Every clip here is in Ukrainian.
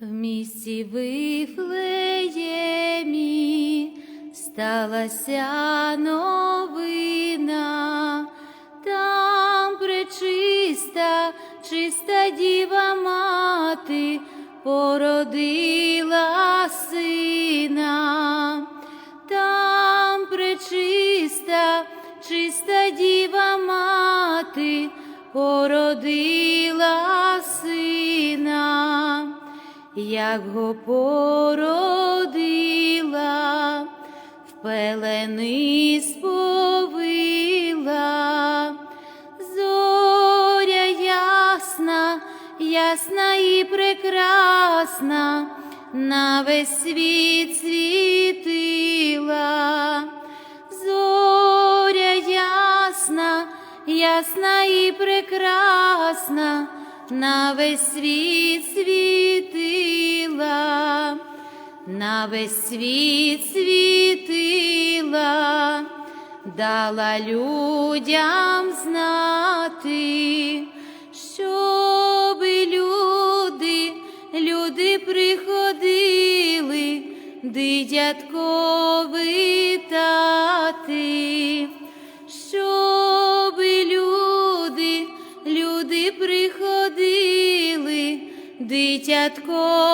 В місті Вифлеємі сталася новина, там пречиста, чиста діва мати породила сина, як го породила, в пелени сповила, зоря ясна, ясна і прекрасна, на весь світ світила, зоря ясна, ясна і прекрасна, на весь світ світила, на весь світ світила, дала людям знати, щоби люди, люди приходили, дитятко витати, щоби люди, люди приходили, дитятко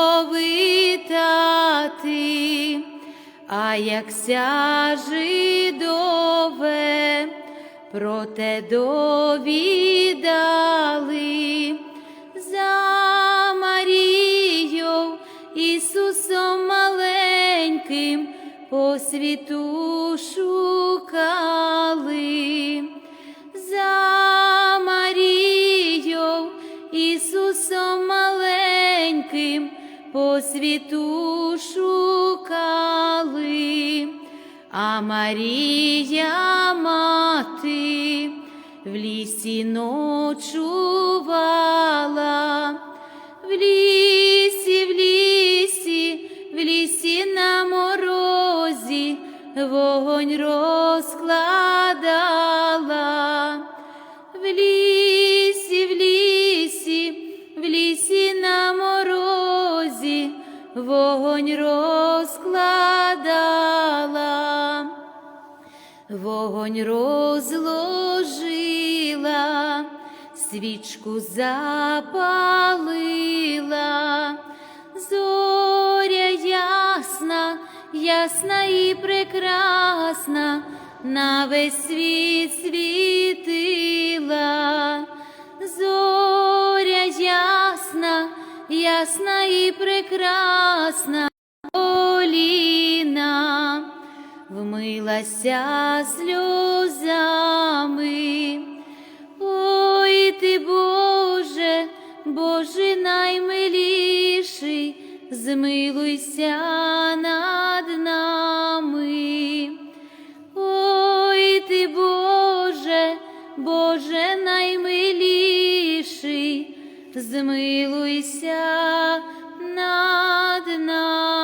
як сяжидове проте довідали Марія мати в лісі ночувала, в лісі, в лісі, в лісі на морозі вогонь розкладала, в лісі, в лісі, в лісі на морозі вогонь розкладала, вогонь розложила, свічку запалила, зоря ясна, ясна і прекрасна, на весь світ світила, зоря ясна, ясна і прекрасна, вмилася сльозами. Ой ти, Боже, Боже наймиліший, змилуйся над нами. Ой ти, Боже, Боже наймиліший, змилуйся над нами.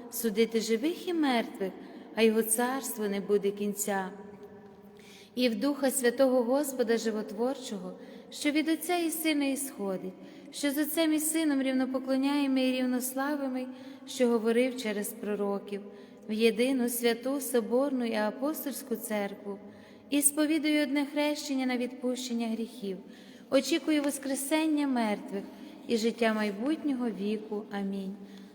судити живих і мертвих, а його царство не буде кінця і в Духа Святого Господа Животворчого, що від Отця і Сина ісходить, що з Отцем і Сином рівнопоклоняємо і рівнославимо, що говорив через пророків, в єдину святу Соборну і апостольську церкву, і сповідую одне хрещення на відпущення гріхів, очікую Воскресення мертвих і життя майбутнього віку. Амінь.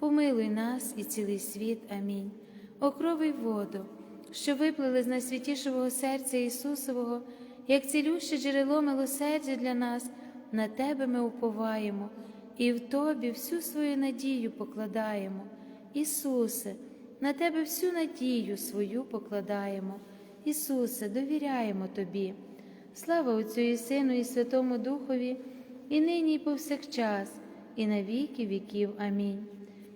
помилуй нас і цілий світ. Амінь. Окровий воду, що виплили з найсвятішого серця Ісусового, як цілюще джерело милосердя для нас, на Тебе ми уповаємо, і в Тобі всю свою надію покладаємо. Ісусе на Тебе всю надію свою покладаємо. Ісусе, довіряємо Тобі. Слава Отцю і Сину, і Святому Духові, і нині, і повсякчас, і на віки віків. Амінь.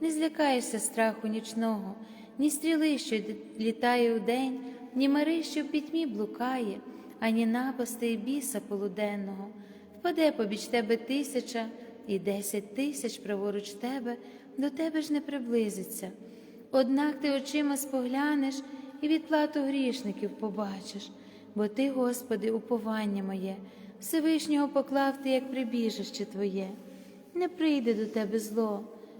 не злякаєшся страху нічного, ні стріли, що літає у день, ні мари, що в пітьмі блукає, ані напасти і біса полуденного. Впаде побіч тебе тисяча і десять тисяч праворуч тебе, до тебе ж не приблизиться. Однак ти очима споглянеш і відплату грішників побачиш, бо ти, Господи, уповання моє, Всевишнього поклав ти, як прибіжище Твоє, не прийде до тебе зло,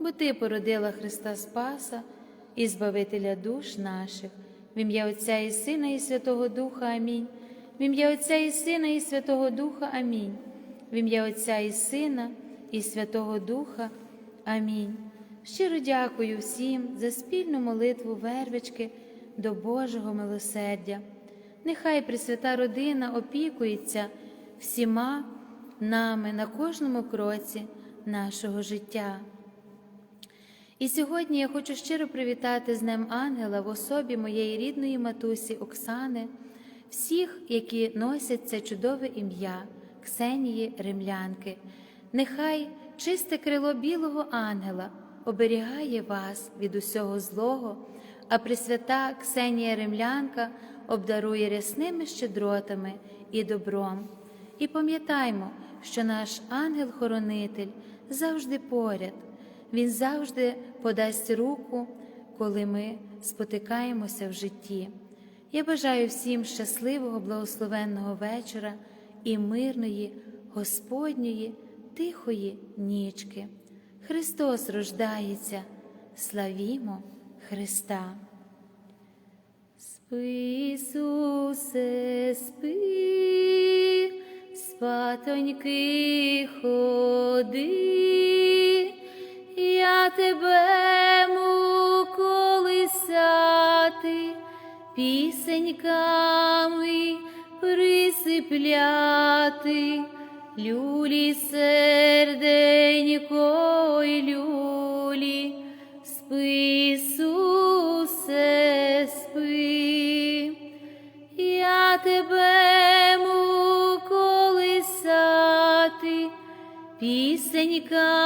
бо Ти породила Христа Спаса і Збавителя душ наших, в ім'я Отця і Сина, і Святого Духа Амінь. В ім'я Отця і Сина, і Святого Духа Амінь. В ім'я Отця і Сина, і Святого Духа. Амінь. Щиро дякую всім за спільну молитву вервички до Божого милосердя. Нехай Пресвята родина опікується всіма нами на кожному кроці нашого життя. І сьогодні я хочу щиро привітати з Днем Ангела в особі моєї рідної матусі Оксани, всіх, які носять це чудове ім'я Ксенії Римлянки. Нехай чисте крило білого ангела оберігає вас від усього злого, а Пресвята Ксенія Римлянка обдарує рясними щедротами і добром. І пам'ятаймо, що наш ангел-хоронитель завжди поряд, він завжди подасть руку, коли ми спотикаємося в житті. Я бажаю всім щасливого, благословенного вечора і мирної, Господньої, тихої нічки. Христос рождається, славімо Христа. Спи, Ісусе, спи, спатоньки ходи, я тебе колисати, пісеньками присипляти, люлі серденько й люлі, спи, спи, я тебе колисати, пісеньками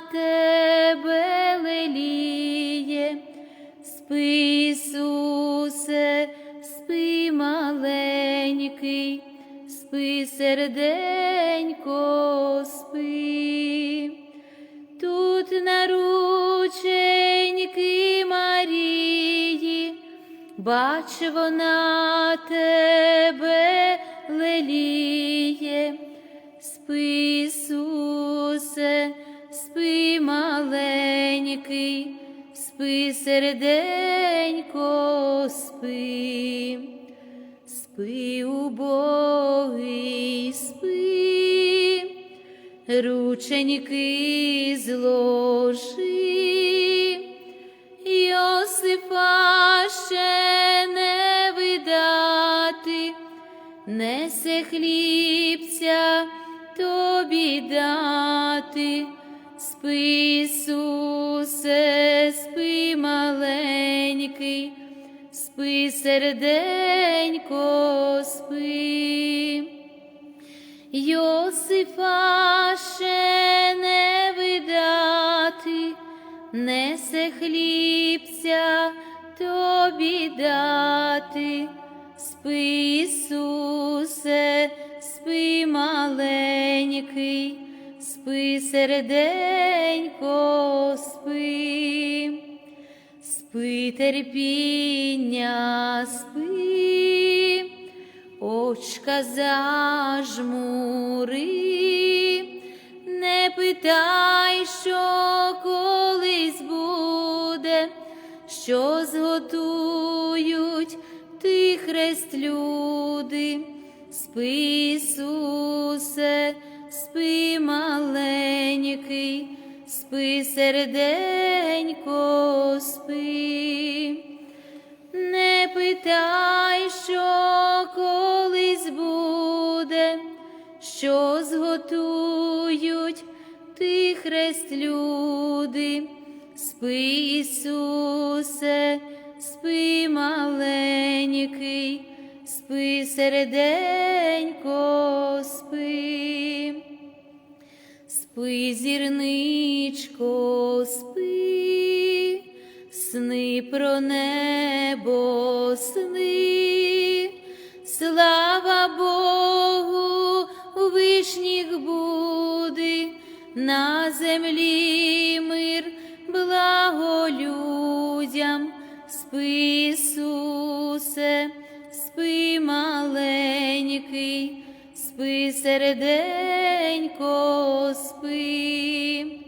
тебе леліє, спи, Ісусе, спи, маленький, спи, серденько, спи, тут на рученьки Марії, бач вона тебе леліє, спи, Ісусе, маленький, спи, серденько, спи, спи, убогий, спи, рученьки зложи, Йосифа ще не видати, несе хлібця тобі дати, серденько, спи. Йосифа ще не видати, несе хлібця тобі дати, спи, Ісусе, спи, маленький, спи, серденько, спи, спи, спи, очка зажмури, не питай, що колись буде, що зготують ти хрест люди, спи, Ісусе, спи, маленький, спи, серденько, спи. Не питай, що колись буде, що зготують ти хрест люди, спи, Ісусе, спи, маленький, спи, серденько, спи. Спи, зірничко, спи, сни про небо, сни, слава Богу, вишніх буде, на землі мир, благо людям, спи, Ісусе, спи, маленький, спи, серденько, спи,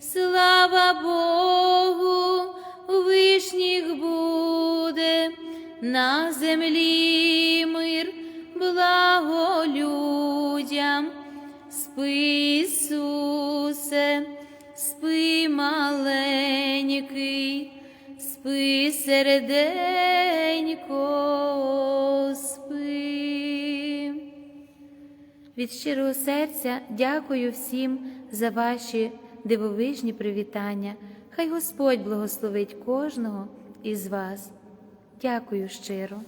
слава Богу, вишніх буде, на землі мир, благо людям, спи, Ісусе, спи, маленький, спи, серденько, Від щирого серця дякую всім за ваші дивовижні привітання. Хай Господь благословить кожного із вас. Дякую щиро.